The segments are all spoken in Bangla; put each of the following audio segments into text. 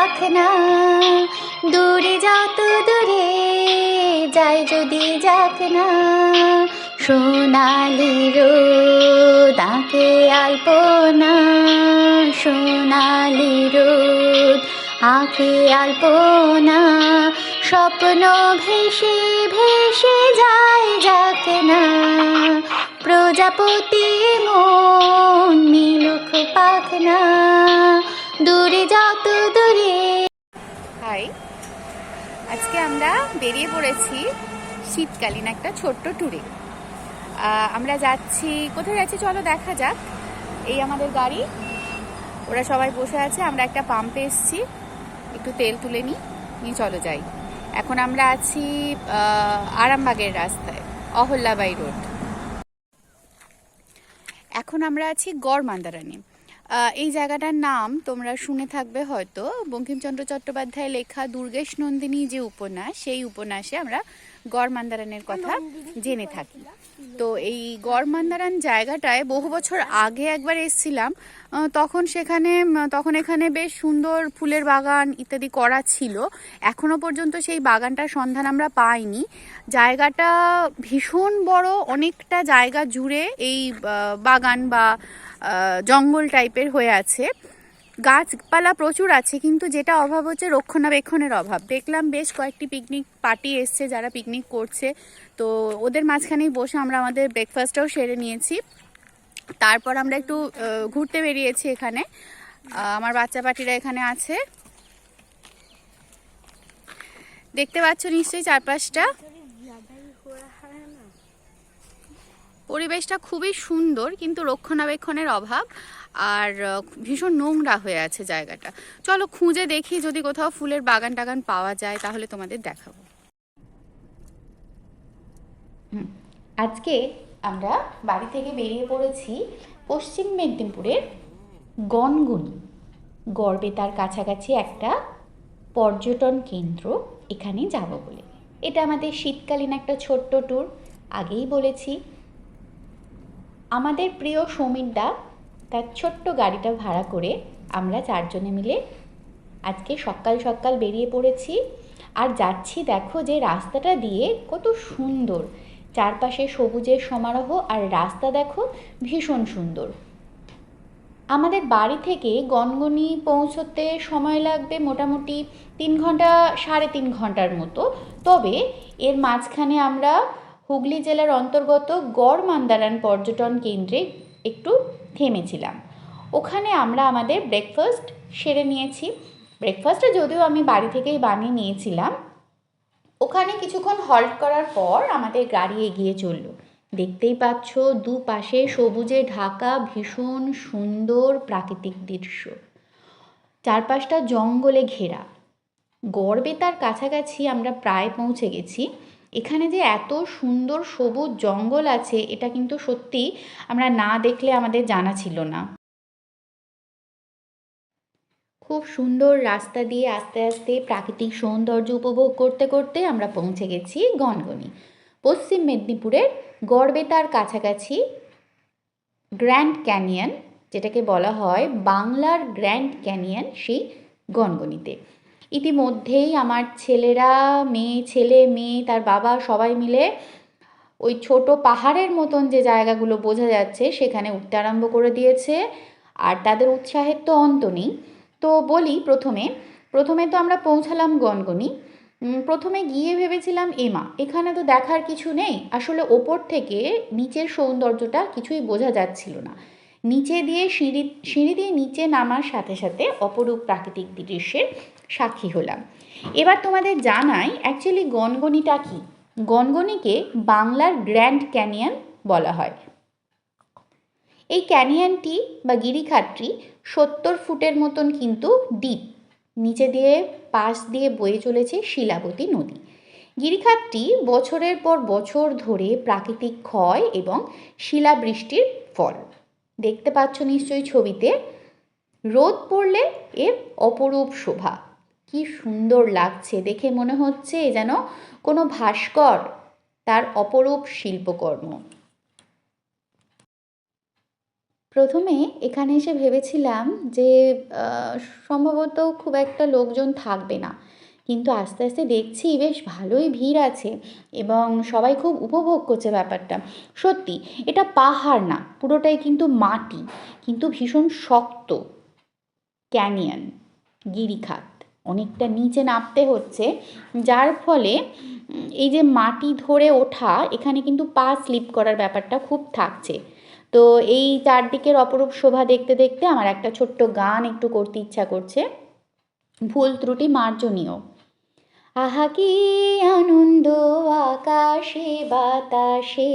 পাখনা। দূরে যত দূরে যায় যদি যাক না, সোনালি রোদ আঁকে আলপনা। সোনালি রোদ আঁকে আলপনা। স্বপ্ন ভেসে ভেসে যায় যাক না। প্রজাপতি মন মিলুক পাখনা। দূরে দূরে হাই আজকে আমরা বেরিয়ে পড়েছি শীতকালীন একটা ছোট্ট ট্যুরে আমরা যাচ্ছি, কোথায় যাচ্ছি চলো দেখা যাক। এই আমাদের গাড়ি, ওরা সবাই বসে আছে, আমরা একটা পাম্পে এসেছি, একটু তেল তুলে নিই, নিয়ে চলো যাই। এখন আমরা আছি আরামবাগের রাস্তায়, অহল্যাবাই রোড এখন আমরা আছি গড় মান্দারানি এই জায়গাটার নাম তোমরা শুনে থাকবে হয়তো। বঙ্কিমচন্দ্র চট্টোপাধ্যায় লেখা দুর্গেশ নন্দিনী যে উপন্যাস, সেই উপন্যাসে আমরা গড় মান্দারানের কথা জেনে থাকি। তো এই গড় মান্দারান জায়গাটায় বহু বছর আগে একবার এসেছিলাম তখন সেখানে তখন এখানে বেশ সুন্দর ফুলের বাগান ইত্যাদি করা ছিল। এখনও পর্যন্ত সেই বাগানটার সন্ধান আমরা পাইনি। জায়গাটা ভীষণ বড়, অনেকটা জায়গা জুড়ে এই বাগান বা জঙ্গল টাইপের হয়ে আছে। গাছপালা প্রচুর আছে, কিন্তু যেটা অভাব হচ্ছে রক্ষণাবেক্ষণের অভাব। দেখলাম বেশ কয়েকটি পিকনিক পার্টি এসছে যারা পিকনিক করছে। তো ওদের মাঝখানেই বসে আমরা আমাদের ব্রেকফাস্টটাও সেরে নিয়েছি। তারপর আমরা একটু ঘুরতে বেরিয়েছি এখানে। আমার বাচ্চা পাটিরা এখানে আছে। দেখতে পাচ্ছ নিশ্চয়ই চারপাশটা। পরিবেশটা খুবই সুন্দর, কিন্তু রক্ষণাবেক্ষণের অভাব আর ভীষণ নোংরা হয়ে আছে জায়গাটা। চলো খুঁজে দেখি যদি কোথাও ফুলের বাগান টাগান পাওয়া যায়, তাহলে তোমাদের দেখাবো। আজকে আমরা বাড়ি থেকে বেরিয়ে পড়েছি পশ্চিম মেদিনীপুরের গনগুনি। গড়বেতার কাছাকাছি একটা পর্যটন কেন্দ্র এখানে যাব বলে। এটা আমাদের শীতকালীন একটা ছোট্ট ট্যুর আগেই বলেছি। আমাদের প্রিয় সমীরদা তার ছোট্ট গাড়িটা ভাড়া করে আমরা চারজনে মিলে আজকে সকাল সকাল বেরিয়ে পড়েছি। আর যাচ্ছি দেখো যে রাস্তাটা দিয়ে কত সুন্দর। চারপাশে সবুজের সমারোহ আর রাস্তা দেখো ভীষণ সুন্দর। আমাদের বাড়ি থেকে গনগনি পৌঁছতে সময় লাগবে মোটামুটি তিন ঘণ্টা, সাড়ে তিন ঘণ্টার মতো। তবে এর মাঝখানে আমরা হুগলি জেলার অন্তর্গত গড় মান্দারান পর্যটন কেন্দ্রে একটু থেমেছিলাম। ওখানে আমরা আমাদের ব্রেকফাস্ট সেরে নিয়েছি। ব্রেকফাস্টটা যদিও আমি বাড়ি থেকেই বানিয়ে নিয়েছিলাম। ওখানে কিছুক্ষণ হল্ট করার পর আমাদের গাড়ি এগিয়ে চলল। দেখতেই পাচ্ছ দুপাশে সবুজে ঢাকা ভীষণ সুন্দর প্রাকৃতিক দৃশ্য। চারপাশটা জঙ্গলে ঘেরা। গড়বেতার কাছাকাছি আমরা প্রায় পৌঁছে গেছি। এখানে যে এত সুন্দর সবুজ জঙ্গল আছে, এটা কিন্তু সত্যি আমরা না দেখলে আমাদের জানা ছিল না। খুব সুন্দর রাস্তা দিয়ে আস্তে আস্তে প্রাকৃতিক সৌন্দর্য উপভোগ করতে করতে আমরা পৌঁছে গেছি গনগনি। পশ্চিম মেদিনীপুরের গড়বেতার কাছাকাছি গ্র্যান্ড ক্যানিয়ন, যেটাকে বলা হয় বাংলার গ্র্যান্ড ক্যানিয়ন, সেই গনগনিতে। ইতিমধ্যেই আমার ছেলেরা, মেয়ে, ছেলে, মেয়ে, তার বাবা সবাই মিলে ওই ছোট পাহাড়ের মতন যে জায়গাগুলো বোঝা যাচ্ছে, সেখানে উঠতে আরম্ভ করে দিয়েছে। আর তাদের উৎসাহের তো অন্ত নেই। তো বলি প্রথমে প্রথমে তো আমরা পৌঁছালাম গনগনি। প্রথমে গিয়ে ভেবেছিলাম, এমা, এখানে তো দেখার কিছু নেই। আসলে ওপর থেকে নিচের সৌন্দর্যটা কিছুই বোঝা যাচ্ছিল না। নিচে দিয়ে সিঁড়ি সিঁড়ি দিয়ে নিচে নামার সাথে সাথে অপরূপ প্রাকৃতিক দৃশ্যের সাক্ষী হলাম। এবার তোমাদের জানাই অ্যাকচুয়ালি গনগনিটা কি? গনগনিকে বাংলার গ্র্যান্ড ক্যানিয়ন বলা হয়। এই ক্যানিয়নটি বা গিরিখাতটি সত্তর ফুটের মতন কিন্তু ডিপ, নিচে দিয়ে পাশ দিয়ে বয়ে চলেছে শিলাবতী নদী। গিরিখাতটি বছরের পর বছর ধরে প্রাকৃতিক ক্ষয় এবং শিলাবৃষ্টির ফল। দেখতে পাচ্ছ নিশ্চয়ই ছবিতে। রোদ পড়লে এর অপরূপ শোভা। কি সুন্দর লাগছে। দেখে মনে হচ্ছে যেন কোনো ভাস্কর তার অপরূপ শিল্পকর্ম। প্রথমে এখানে এসে ভেবেছিলাম যে সম্ভবত খুব একটা লোকজন থাকবে না। কিন্তু আস্তে আস্তে দেখছি বেশ ভালোই ভিড় আছে এবং সবাই খুব উপভোগ করছে ব্যাপারটা। সত্যি, এটা পাহাড় না, পুরোটাই কিন্তু মাটি, কিন্তু ভীষণ শক্ত। ক্যানিয়ন, গিরিখাত, অনেকটা নিচে নামতে হচ্ছে, যার ফলে, এই যে মাটি ধরে ওঠা, এখানে কিন্তু পা স্লিপ করার ব্যাপারটা খুব থাকছে। তো এই চারদিকের অপরূপ শোভা দেখতে দেখতে আমার একটা ছোট্ট গান একটু করতে ইচ্ছা করছে। ভুল ত্রুটি মার্জনীয়। আহা কি আনন্দ আকাশে বাতাসে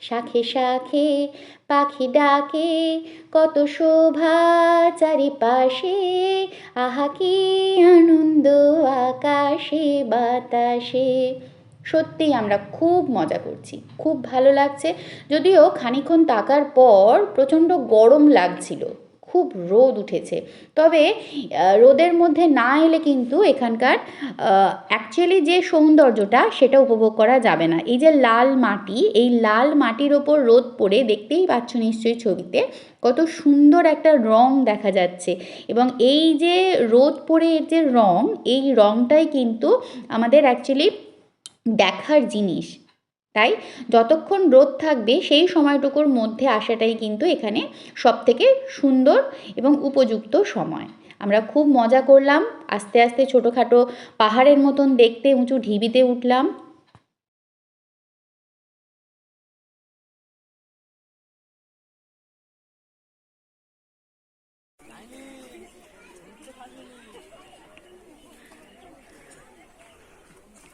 শাখে শাখে পাখি ডাকে, কত শোভা চারিপাশে। আহা, কি আনন্দ আকাশে, বাতাসে। সত্যিই আমরা খুব মজা করছি, খুব ভালো লাগছে। যদিও খানিক্ষণ তাকার পর প্রচণ্ড গরম লাগছিল। খুব রোদ উঠেছে। তবে রোদের মধ্যে না এলে কিন্তু এখানকার অ্যাকচুয়ালি যে সৌন্দর্যটা সেটা উপভোগ করা যাবে না। এই যে লাল মাটি, এই লাল মাটির ওপর রোদ পড়ে দেখতেই পাচ্ছ নিশ্চয়ই ছবিতে কত সুন্দর একটা রং দেখা যাচ্ছে। এবং এই যে রোদ পড়ে যে রং, এই রংটাই কিন্তু আমাদের অ্যাকচুয়ালি দেখার জিনিস। তাই যতক্ষণ রোদ থাকবে সেই সময়টুকুর মধ্যে আসাটাই কিন্তু এখানে সবথেকে সুন্দর এবং উপযুক্ত সময়। আমরা খুব মজা করলাম, আস্তে আস্তে ছোটোখাটো পাহাড়ের মতন দেখতে, উঁচু ঢিবিতে উঠলাম।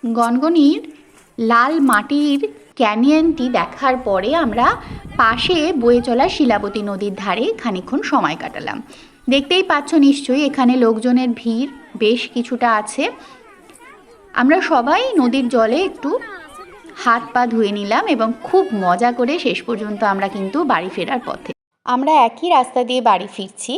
গনগনির লাল মাটির ক্যানিয়নটি দেখার পরে আমরা পাশে বয়ে চলা শিলাবতী নদীর ধারে খানিক্ষণ সময় কাটালাম। দেখতেই পাচ্ছ নিশ্চয়ই এখানে লোকজনের ভিড় বেশ কিছুটা আছে। আমরা সবাই নদীর জলে একটু হাত পা ধুয়ে নিলাম এবং খুব মজা করে শেষ পর্যন্ত আমরা কিন্তু বাড়ি ফেরার পথে। আমরা একই রাস্তা দিয়ে বাড়ি ফিরছি।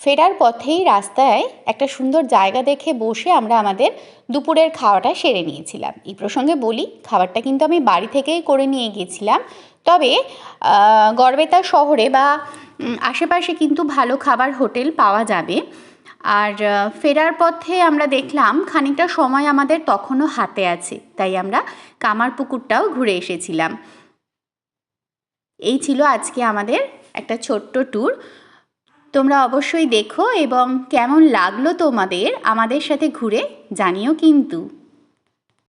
ফেরার পথেই রাস্তায় একটা সুন্দর জায়গা দেখে বসে আমরা আমাদের দুপুরের খাওয়াটা সেরে নিয়েছিলাম। এই প্রসঙ্গে বলি, খাবারটা কিন্তু আমি বাড়ি থেকেই করে নিয়ে গিয়েছিলাম। তবে গড়বেতা শহরে বা আশেপাশে কিন্তু ভালো খাবার হোটেল পাওয়া যাবে। আর ফেরার পথে আমরা দেখলাম খানিকটা সময় আমাদের তখনও হাতে আছে, তাই আমরা কামার পুকুরটাও ঘুরে এসেছিলাম। এই ছিল আজকে আমাদের একটা ছোট্ট ট্যুর তোমরা অবশ্যই দেখো এবং কেমন লাগল তোমাদের আমাদের সাথে ঘুরে জানিও কিন্তু।